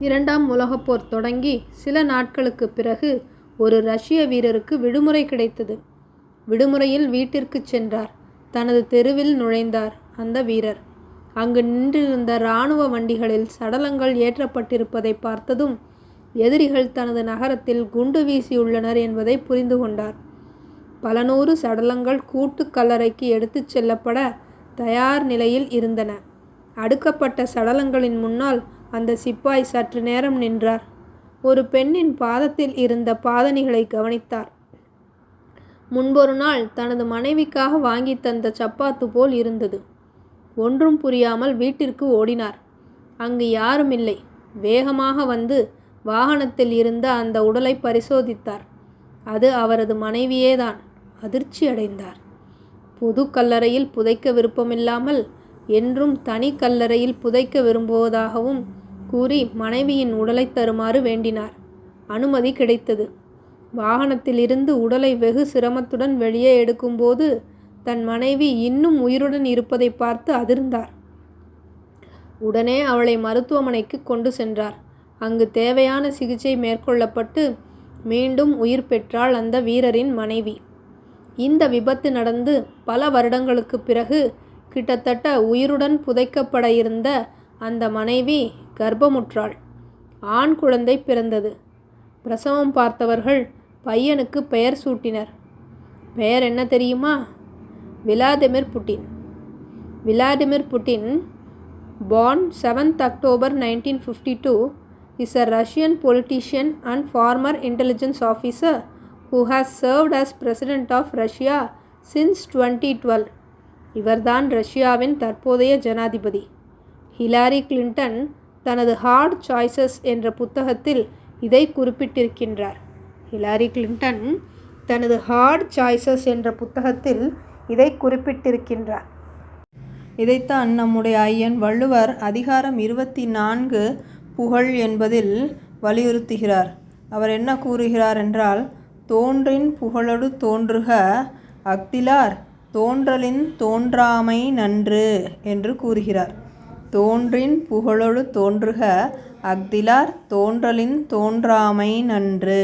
இரண்டாம் உலகப்போர் தொடங்கி சில நாட்களுக்குப் பிறகு ஒரு ரஷ்ய வீரருக்கு விடுமுறை கிடைத்தது. விடுமுறையில் வீட்டிற்குச் சென்றார். தனது தெருவில் நுழைந்தார் அந்த வீரர். அங்கு நின்றிருந்த இராணுவ வண்டிகளில் சடலங்கள் ஏற்றப்பட்டிருப்பதைப் பார்த்ததும் எதிரிகள் தனது நகரத்தில் குண்டு வீசியுள்ளனர் என்பதை புரிந்து கொண்டார். பல நூறு சடலங்கள் கூட்டுக் கல்லறைக்கு எடுத்துச் செல்லப்பட தயார் நிலையில் இருந்தன. அடுக்கப்பட்ட சடலங்களின் முன்னால் அந்த சிப்பாய் சற்று நேரம் நின்றார். ஒரு பெண்ணின் பாதத்தில் இருந்த பாதணிகளை கவனித்தார். முன்பொரு நாள் தனது மனைவிக்காக வாங்கித் தந்த சப்பாத்து போல் இருந்தது. ஒன்றும் புரியாமல் வீட்டிற்கு ஓடினார். அங்கு யாருமில்லை. வேகமாக வந்து வாகனத்தில் இருந்த அந்த உடலை பரிசோதித்தார். அது அவரது மனைவியேதான். அதிர்ச்சி அடைந்தார் பொது கல்லறையில் புதைக்க விருப்பமில்லாமல் என்றும் தனி கல்லறையில் புதைக்க விரும்புவதாகவும் கூறி மனைவியின் உடலை தருமாறு வேண்டினார். அனுமதி கிடைத்தது. வாகனத்திலிருந்து உடலை வெகு சிரமத்துடன் வெளியே எடுக்கும்போது தன் மனைவி இன்னும் உயிருடன் இருப்பதை பார்த்து அதிர்ந்தார். உடனே அவளை மருத்துவமனைக்கு கொண்டு சென்றார். அங்கு தேவையான சிகிச்சை மேற்கொள்ளப்பட்டு மீண்டும் உயிர் பெற்றாள் அந்த வீரரின் மனைவி. இந்த விபத்து நடந்து பல வருடங்களுக்குப் பிறகு கிட்டத்தட்ட உயிருடன் புதைக்கப்பட இருந்த அந்த மனைவி கர்ப்பமுற்றாள் ஆண் குழந்தை பிறந்தது பிரசவம் பார்த்தவர்கள் பையனுக்கு பெயர் சூட்டினர் பெயர் என்ன தெரியுமா Vladimir Putin Vladimir Putin born seventh October nineteen fifty two is a Russian Russian and former intelligence officer who has served served as of Russia since twenty twelve இவர்தான் ரஷ்யாவின் தற்போதைய ஜனாதிபதி ஹிலாரி கிளின்டன் தனது ஹார்ட் சாய்ஸஸ் என்ற புத்தகத்தில் இதை குறிப்பிட்டிருக்கின்றார். Hillary Clinton தனது ஹார்ட் சாய்ஸஸ் என்ற புத்தகத்தில் இதை குறிப்பிட்டிருக்கின்றார். இதைத்தான் நம்முடைய ஐயன் வள்ளுவர் அதிகாரம் இருபத்தி நான்கு புகழ் என்பதில் வலியுறுத்துகிறார். அவர் என்ன கூறுகிறார் என்றால் தோன்றின் புகழொடு தோன்றுக அக்திலார் தோன்றலின் தோன்றாமை நன்று என்று கூறுகிறார். தோன்றின் புகழொடு தோன்றுக அஃதிலார் தோன்றலின் தோன்றாமை நன்று.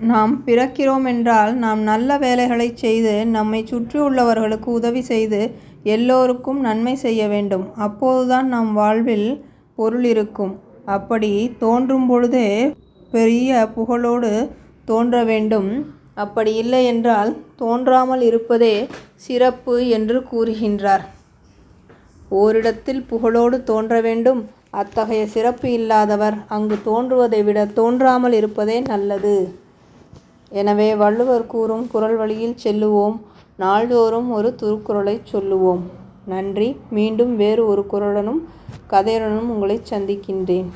நாம் பிறக்கிறோமென்றால் நாம் நல்ல வேலைகளைச் செய்து நம்மைச் சுற்றியுள்ளவர்களுக்கு உதவி செய்து எல்லோருக்கும் நன்மை செய்ய வேண்டும். அப்போதுதான் நம் வாழ்வில் பொருள் இருக்கும். அப்படி தோன்றும் பொழுதே பெரிய புகழோடு தோன்ற வேண்டும். அப்படி இல்லை என்றால் தோன்றாமல் இருப்பதே சிறப்பு என்று கூறுகின்றார். ஓரிடத்தில் புகழோடு தோன்ற வேண்டும். அத்தகைய சிறப்பு இல்லாதவர் அங்கு தோன்றுவதை விடத் தோன்றாமல் இருப்பதே நல்லது. எனவே வள்ளுவர் கூறும் குறள் வழியில் செல்லுவோம். நாள்தோறும் ஒரு திருக்குறளை சொல்லுவோம். நன்றி. மீண்டும் வேறு ஒரு குறளுடனும் கதையுடனும் உங்களைச் சந்திக்கின்றேன்.